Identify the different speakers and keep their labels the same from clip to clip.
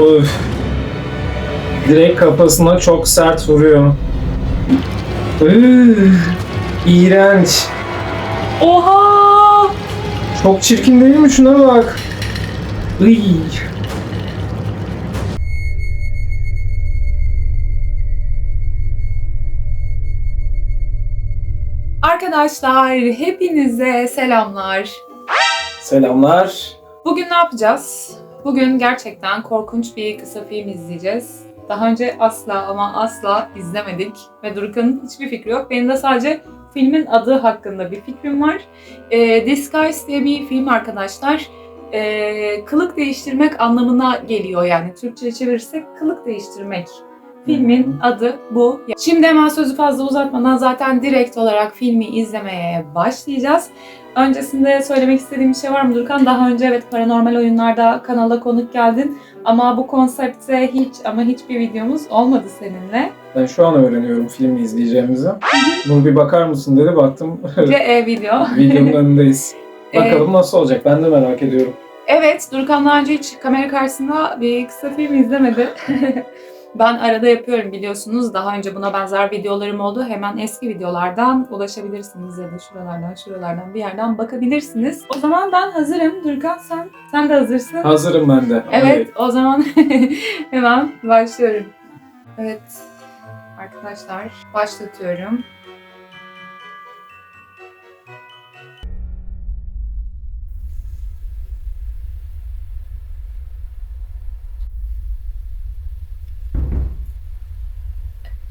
Speaker 1: Öf. Direkt kafasına çok sert vuruyor. Üf. İğrenç.
Speaker 2: Oha!
Speaker 1: Çok çirkin değil mi? Şuna bak. Iy.
Speaker 2: Arkadaşlar hepinize selamlar.
Speaker 1: Selamlar.
Speaker 2: Bugün ne yapacağız? Bugün gerçekten korkunç bir kısa film izleyeceğiz. Daha önce asla ama asla izlemedik ve Durkan'ın hiçbir fikri yok. Benim de sadece filmin adı hakkında bir fikrim var. Ee, Disguise diye bir film arkadaşlar. Ee, kılık değiştirmek anlamına geliyor yani. Türkçe çevirirsek kılık değiştirmek. Filmin adı bu. Şimdi hemen sözü fazla uzatmadan zaten direkt olarak filmi izlemeye başlayacağız. Öncesinde söylemek istediğim bir şey var mı Durkan? Daha önce evet paranormal oyunlarda kanala konuk geldin. Ama bu konsepte hiç ama hiçbir videomuz olmadı seninle.
Speaker 1: Ben şu an öğreniyorum filmi izleyeceğimizi. Bunu bir bakar mısın dedi. Baktım
Speaker 2: Ve e, video.
Speaker 1: videonun önündeyiz.
Speaker 2: Ee,
Speaker 1: Bakalım nasıl olacak. Ben de merak ediyorum.
Speaker 2: Evet, Durkan daha önce hiç kamera karşısında bir kısa film izlemedi. ben arada yapıyorum biliyorsunuz. Daha önce buna benzer videolarım oldu. Hemen eski videolardan ulaşabilirsiniz ya da şuralardan, şuralardan bir yerden bakabilirsiniz. O zaman ben hazırım. Durkan sen, sen de hazırsın.
Speaker 1: Hazırım ben de.
Speaker 2: Evet, o zaman hemen başlıyorum. Evet, arkadaşlar başlatıyorum.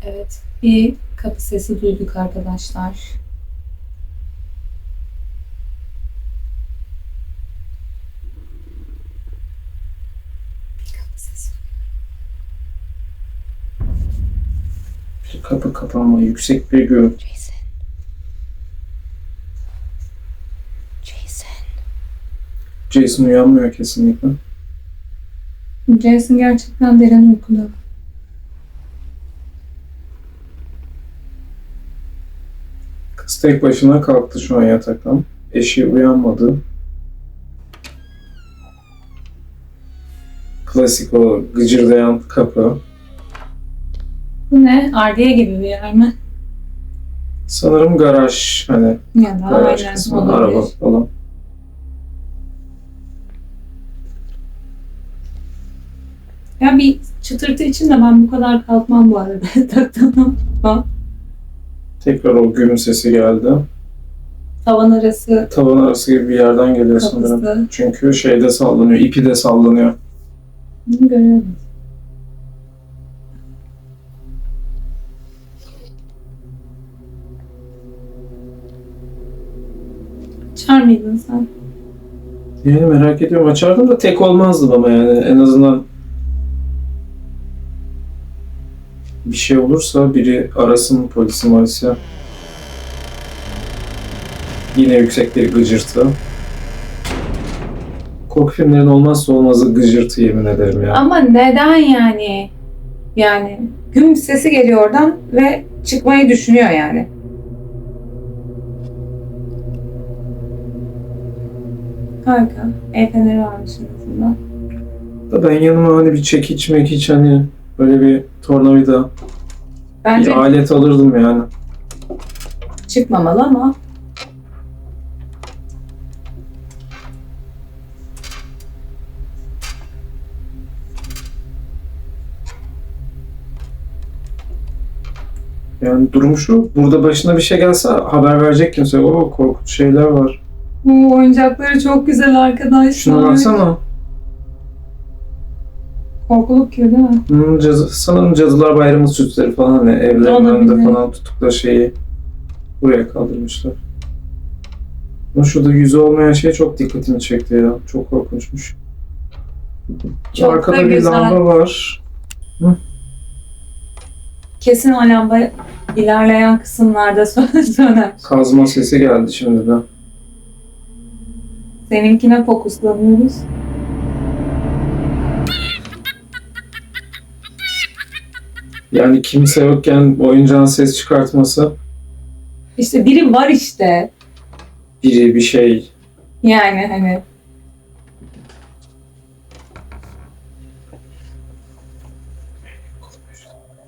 Speaker 2: Evet, bir kapı sesi duyduk arkadaşlar. Kapı sesi.
Speaker 1: Bir kapı kapanma, yüksek bir gürültü.
Speaker 2: Jason. Jason.
Speaker 1: Jason uyanmıyor kesinlikle.
Speaker 2: Jason gerçekten derin uykuda.
Speaker 1: Kız tek başına kalktı şu an yataktan. Eşi uyanmadı. Klasik o gıcırdayan kapı.
Speaker 2: Bu ne? Ardiye gibi bir yer mi?
Speaker 1: Sanırım garaj hani
Speaker 2: Ya da
Speaker 1: garaj
Speaker 2: aynen
Speaker 1: kısmı,
Speaker 2: olabilir.
Speaker 1: araba falan.
Speaker 2: Ya bir çıtırtı için de ben bu kadar kalkmam bu arada yataktan.
Speaker 1: Tekrar o güm sesi geldi.
Speaker 2: Tavan arası
Speaker 1: Tavan arası gibi bir yerden geliyor sanırım.
Speaker 2: kapısı.
Speaker 1: Çünkü şeyde sallanıyor, ipi de sallanıyor.
Speaker 2: Bunu göremedim. Açar mıydın sen?
Speaker 1: Yani merak ediyorum. Açardım da tek olmazdı ama yani en azından bir şey olursa biri arasın polisi malisi. Yine yüksek bir gıcırtı. Korku filmlerin olmazsa olmazı gıcırtı yemin ederim ya.
Speaker 2: Ama neden yani? Yani güm sesi geliyor oradan ve çıkmayı düşünüyor yani. Harika. El feneri varmış en azından.
Speaker 1: Da ben yanıma hani bir çekiç mekiç hani böyle bir tornavida
Speaker 2: Bence
Speaker 1: bir alet alırdım yani.
Speaker 2: çıkmamalı ama
Speaker 1: Yani durum şu, burada başına bir şey gelse haber verecek kimse. O korkunç şeyler var.
Speaker 2: bu oyuncakları çok güzel arkadaşlar.
Speaker 1: Şuna baksana.
Speaker 2: Korkuluk gibi değil mi?
Speaker 1: Hmm, cadı, sanırım Cadılar Bayramı süsleri falan hani evlerin
Speaker 2: Olabilir.
Speaker 1: önünde falan tuttukları şeyi buraya kaldırmışlar. Ama şurada yüzü olmayan şey çok dikkatimi çekti ya. Çok korkunçmuş.
Speaker 2: Çok
Speaker 1: Arkada
Speaker 2: da
Speaker 1: bir
Speaker 2: güzel.
Speaker 1: lamba var.
Speaker 2: Kesin o lamba ilerleyen kısımlarda sö- söner.
Speaker 1: Kazma sesi geldi şimdiden.
Speaker 2: Seninkine fokuslanıyoruz.
Speaker 1: Yani kimse yokken oyuncağın ses çıkartması
Speaker 2: İşte biri var işte.
Speaker 1: biri bir şey.
Speaker 2: Yani hani.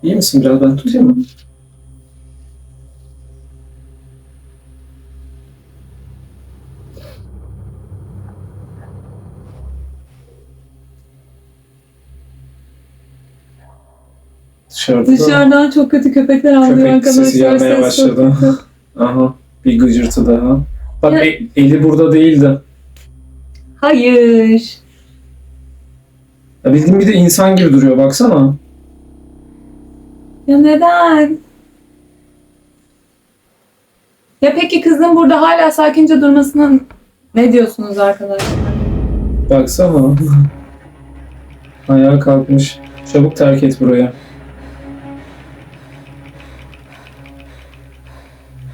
Speaker 1: İyi misin? Biraz ben tutayım mı? Dışarıda da
Speaker 2: Dışarıdan çok kötü köpekler avlıyor
Speaker 1: köpek
Speaker 2: arkadaşlar.
Speaker 1: sesi gelmeye başladı. Aha bir gıcırtı daha. Bak
Speaker 2: Ya-
Speaker 1: e- eli burada değildi.
Speaker 2: Hayır.
Speaker 1: Ya bildiğin bir de insan gibi duruyor baksana.
Speaker 2: Ya neden? Ya peki kızın burada hala sakince durmasına ne diyorsunuz arkadaşlar?
Speaker 1: Baksana. Ayağa kalkmış. Çabuk terk et burayı.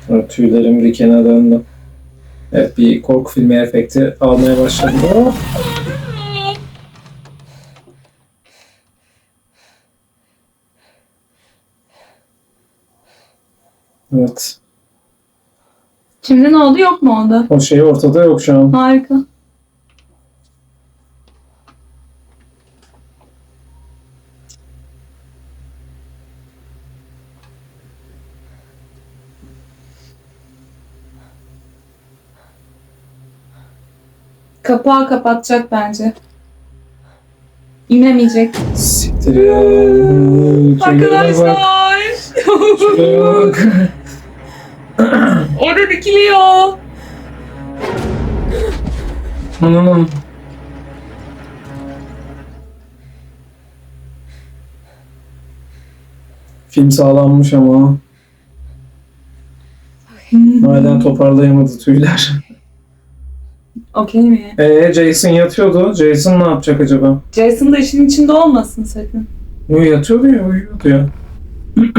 Speaker 1: Evet, tüylerim dikene döndü. Evet bir korku filmi efekti almaya başladı. Oh! Evet.
Speaker 2: Şimdi ne oldu yok mu oldu?
Speaker 1: O şey ortada yok şu an.
Speaker 2: Harika. Kapağı kapatacak bence. İnemeyecek.
Speaker 1: Siktir ya.
Speaker 2: Arkadaşlar.
Speaker 1: Bak.
Speaker 2: Orada dikiliyor.
Speaker 1: Anam. Film sağlanmış ama hala toparlayamadı tüyler.
Speaker 2: Okey mi?
Speaker 1: Ee Jason yatıyordu. Jason ne yapacak acaba?
Speaker 2: Jason da işin içinde olmasın sakın.
Speaker 1: Yo yatıyordu ya uyuyordu ya.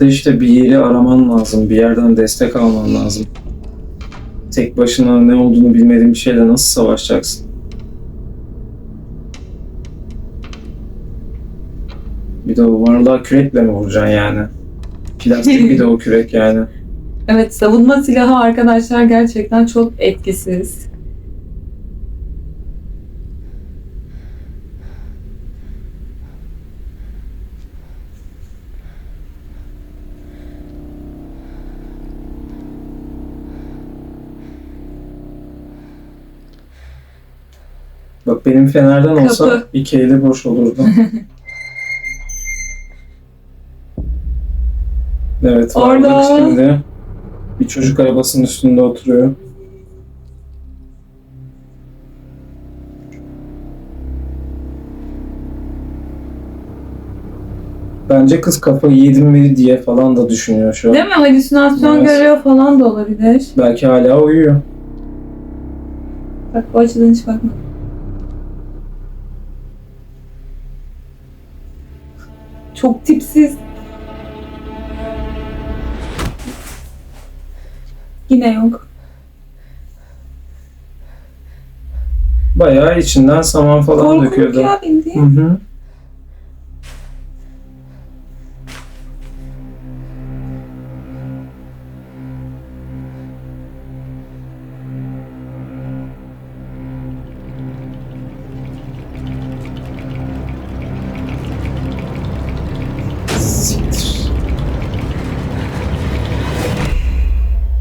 Speaker 1: da işte bir yeri araman lazım. Bir yerden destek alman lazım. Tek başına ne olduğunu bilmediğin bir şeyle nasıl savaşacaksın? Bir de o varlığa kürekle mi vuracaksın yani? Plastik bir de o kürek yani.
Speaker 2: Evet savunma silahı arkadaşlar gerçekten çok etkisiz.
Speaker 1: Bak benim fenerden olsa
Speaker 2: Kapı.
Speaker 1: iki eli boş olurdu. evet
Speaker 2: Orada.
Speaker 1: şimdi. Bir çocuk arabasının üstünde oturuyor. Bence kız kafayı yedim mi diye falan da düşünüyor şu an.
Speaker 2: Değil mi? Halüsinasyon
Speaker 1: Evet.
Speaker 2: görüyor falan da olabilir.
Speaker 1: Belki hala uyuyor.
Speaker 2: Bak bu açıdan hiç bakmadım. Çok tipsiz. Yine yok.
Speaker 1: Bayağı içinden saman falan
Speaker 2: Korkunç
Speaker 1: döküyordu.
Speaker 2: ya
Speaker 1: Hı
Speaker 2: bildiğin.
Speaker 1: hı. Siktir.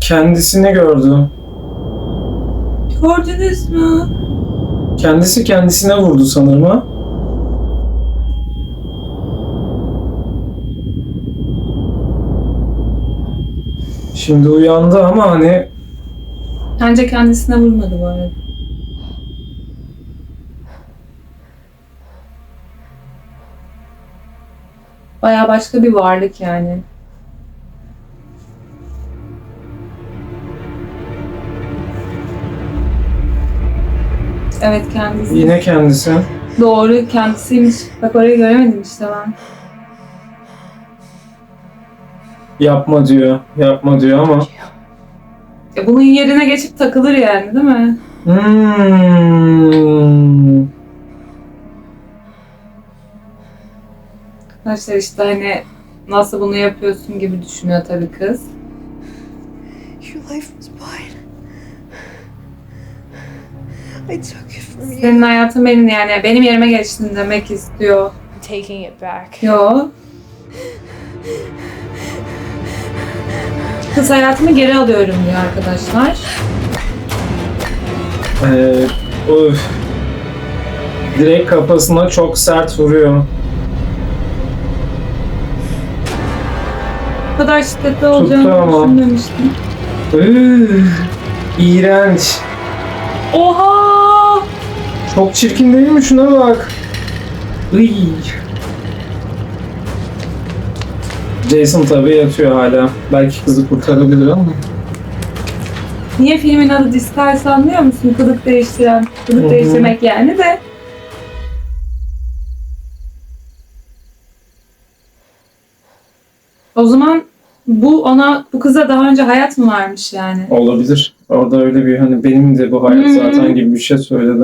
Speaker 1: Kendisini gördü.
Speaker 2: Gördünüz mü?
Speaker 1: Kendisi kendisine vurdu sanırım ha. Şimdi uyandı ama hani
Speaker 2: Bence kendisine vurmadı bu arada. Baya başka bir varlık yani. Evet kendisi.
Speaker 1: yine kendisi.
Speaker 2: Doğru kendisiymiş. Bak orayı göremedim işte ben.
Speaker 1: Yapma diyor. Yapma diyor ama.
Speaker 2: Ya bunun yerine geçip takılır yani değil mi?
Speaker 1: Hmm.
Speaker 2: Arkadaşlar işte hani nasıl bunu yapıyorsun gibi düşünüyor tabii kız.
Speaker 3: Your life was it from you.
Speaker 2: Senin hayatın benim yani benim yerime geçtin demek istiyor.
Speaker 3: I'm taking it back.
Speaker 2: Yo. Kız hayatımı geri alıyorum diyor arkadaşlar.
Speaker 1: Ee, öf. Direkt kafasına çok sert vuruyor.
Speaker 2: Bu kadar şiddetli olacağını
Speaker 1: ama.
Speaker 2: düşünmemiştim.
Speaker 1: Üf, İğrenç.
Speaker 2: Oha!
Speaker 1: Çok çirkin değil mi? Şuna bak. Iy. Jason tabii yatıyor hala. Belki kızı kurtarabilir ama.
Speaker 2: Niye filmin adı Disguise anlıyor musun? Kılık değiştiren, kılık
Speaker 1: Hı hı.
Speaker 2: değiştirmek yani de. O zaman bu ona, bu kıza daha önce hayat mı varmış yani?
Speaker 1: Olabilir. Orada öyle bir hani benim de bu hayat
Speaker 2: Hmm.
Speaker 1: zaten gibi bir şey söyledi.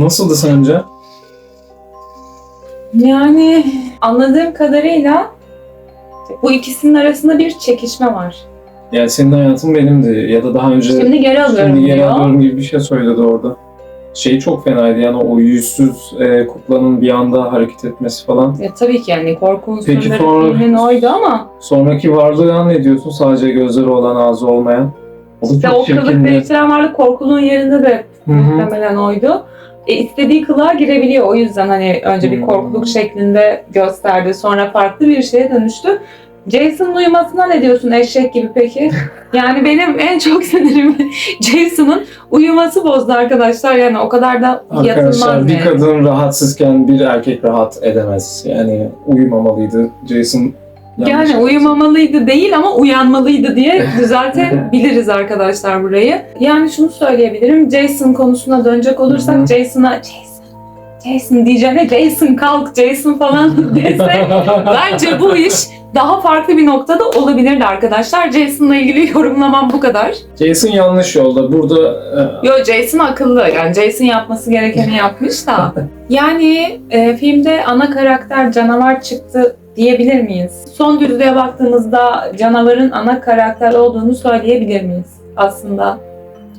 Speaker 1: Nasıldı sence?
Speaker 2: Yani anladığım kadarıyla bu ikisinin arasında bir çekişme var.
Speaker 1: Yani senin hayatın benimdi ya da daha önce
Speaker 2: Şimdi geri alıyorum
Speaker 1: Şimdi geri
Speaker 2: diyor.
Speaker 1: alıyorum gibi bir şey söyledi orada. Şey çok fenaydı yani o yüzsüz e, kuklanın bir anda hareket etmesi falan.
Speaker 2: Ya tabii ki yani korku
Speaker 1: Peki
Speaker 2: unsurları
Speaker 1: sonra-
Speaker 2: filmin oydu ama
Speaker 1: Sonraki varlığı ne diyorsun sadece gözleri olan ağzı olmayan? O da
Speaker 2: işte
Speaker 1: çok
Speaker 2: o kılık
Speaker 1: çirkindi.
Speaker 2: değiştiren varlık korkuluğun yerinde de
Speaker 1: Hı hı.
Speaker 2: muhtemelen oydu. E, istediği kılığa girebiliyor. O yüzden hani önce bir
Speaker 1: Hmm.
Speaker 2: korkuluk şeklinde gösterdi. Sonra farklı bir şeye dönüştü. Jason'ın uyumasına ne diyorsun eşek gibi peki? Yani benim en çok sinirimi Jason'ın uyuması bozdu arkadaşlar. Yani o kadar da yatılmaz
Speaker 1: Arkadaşlar bir kadın rahatsızken bir erkek rahat edemez. Yani uyumamalıydı. Jason yanlış
Speaker 2: Yani uyumamalıydı değil ama uyanmalıydı diye düzeltebiliriz arkadaşlar burayı. Yani şunu söyleyebilirim. Jason konusuna dönecek olursak. Jason'a Jason, Jason diyeceğine Jason kalk Jason falan dese bence bu iş daha farklı bir noktada olabilirdi arkadaşlar. Jason'la ilgili yorumlamam bu kadar.
Speaker 1: Jason yanlış yolda. Burada e,
Speaker 2: Yo Jason akıllı. Yani Jason yapması gerekeni yapmış da. Yani e, filmde ana karakter canavar çıktı diyebilir miyiz? Son düzlüğe baktığımızda canavarın ana karakter olduğunu söyleyebilir miyiz aslında?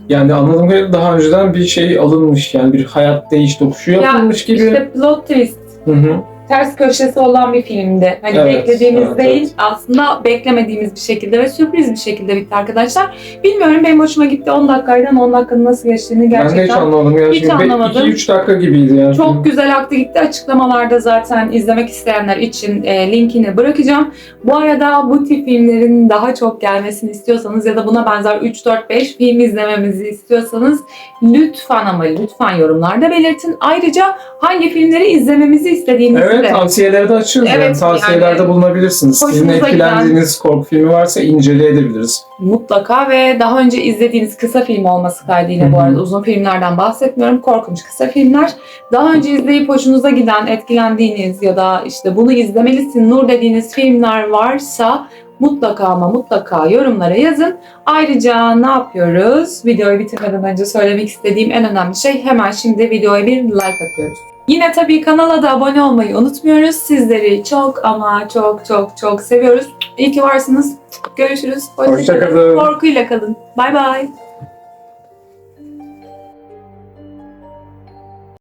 Speaker 1: yani anladığım kadarıyla daha önceden bir şey alınmış yani bir hayat değiş tokuşu yapılmış gibi.
Speaker 2: İşte plot twist
Speaker 1: Hı hı.
Speaker 2: Ters köşesi olan bir filmdi. Hani
Speaker 1: Evet,
Speaker 2: beklediğimiz
Speaker 1: evet,
Speaker 2: değil,
Speaker 1: evet.
Speaker 2: aslında beklemediğimiz bir şekilde ve sürpriz bir şekilde bitti arkadaşlar. Bilmiyorum benim hoşuma gitti 10 dakikaydan 10 dakikanın nasıl geçtiğini
Speaker 1: Ben de hiç
Speaker 2: gerçekten
Speaker 1: anlamadım. Yani
Speaker 2: Hiç anlamadım.
Speaker 1: 2-3 dakika gibiydi yani.
Speaker 2: Çok güzel aktı gitti. Açıklamalarda zaten izlemek isteyenler için e, linkini bırakacağım. Bu arada bu tip filmlerin daha çok gelmesini istiyorsanız ya da buna benzer 3-4-5 film izlememizi istiyorsanız lütfen ama lütfen yorumlarda belirtin. Ayrıca hangi filmleri izlememizi istediğinizi
Speaker 1: Evet
Speaker 2: de
Speaker 1: tavsiyeleri de açıyoruz.
Speaker 2: Evet,
Speaker 1: yani tavsiyelerde
Speaker 2: yani
Speaker 1: bulunabilirsiniz. Sizin etkilendiğiniz korku filmi varsa inceleyebiliriz.
Speaker 2: mutlaka ve daha önce izlediğiniz kısa film olması kaydıyla bu arada uzun filmlerden bahsetmiyorum. Korkunç kısa filmler. Daha önce izleyip hoşunuza giden, etkilendiğiniz ya da işte bunu izlemelisin Nur dediğiniz filmler varsa mutlaka ama mutlaka yorumlara yazın. Ayrıca ne yapıyoruz? Videoyu bitirmeden önce söylemek istediğim en önemli şey hemen şimdi videoya bir like atıyoruz. Yine tabii kanala da abone olmayı unutmuyoruz. Sizleri çok ama çok çok çok seviyoruz. İyi ki varsınız. Görüşürüz.
Speaker 1: Hoşça kalın.
Speaker 2: Korkuyla kalın. Bay bay.